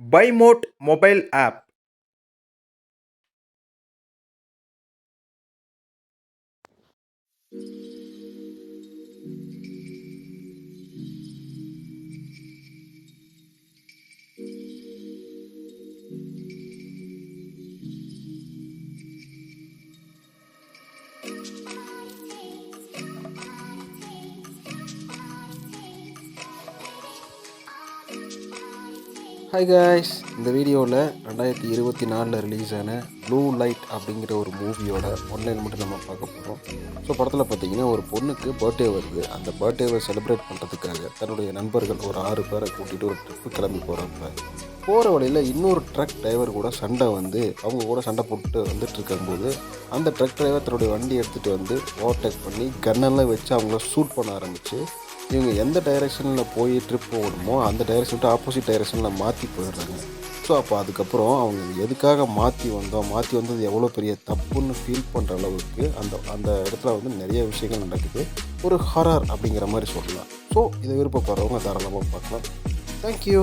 Bymode mobile app hi guys இந்த வீடியோவில் ரெண்டாயிரத்தி இருபத்தி நாலில் ரிலீஸ் ஆன ப்ளூ லைட் அப்படிங்கிற ஒரு மூவியோட ஒன்லைன் மட்டும் நம்ம பார்க்க போகிறோம் ஸோ படத்தில் பார்த்தீங்கன்னா ஒரு பொண்ணுக்கு பர்த்டே வருது. அந்த பர்த்டேவை செலிப்ரேட் பண்ணுறதுக்காக தன்னுடைய நண்பர்கள் ஒரு ஆறு பேரை கூட்டிகிட்டு ஒரு ட்ரிப்பு கிளம்பி போகிறாங்க போகிற வழியில் இன்னொரு ட்ரக் டிரைவர் கூட சண்டை வந்து அவங்க கூட சண்டை போட்டு வந்துட்டு இருக்கும்போது அந்த ட்ரக் டிரைவர் தன்னுடைய வண்டி எடுத்துகிட்டு வந்து ஓவர்டேக் பண்ணி கன்னெல்லாம் வச்சு அவங்கள ஷூட் பண்ண ஆரம்பிச்சு இவங்க எந்த டைரெக்ஷனில் போய் ட்ரிப் போகணுமோ அந்த டைரெக்ஷன் ஆப்போசிட் டைரெக்ஷனில் மாற்றி போயிடுறாங்க. ஸோ அப்போ அதுக்கப்புறம் அவங்க எதுக்காக மாற்றி வந்தோம்? மாற்றி வந்தது எவ்வளோ பெரிய தப்புன்னு ஃபீல் பண்ணுற அளவுக்கு அந்த அந்த இடத்துல வந்து நிறைய விஷயங்கள் நடக்குது. ஒரு ஹரார் அப்படிங்கிற மாதிரி சொல்லலாம். ஸோ இதை விருப்பப்படுறவங்க தாராளமாக பார்க்கலாம். தேங்க்யூ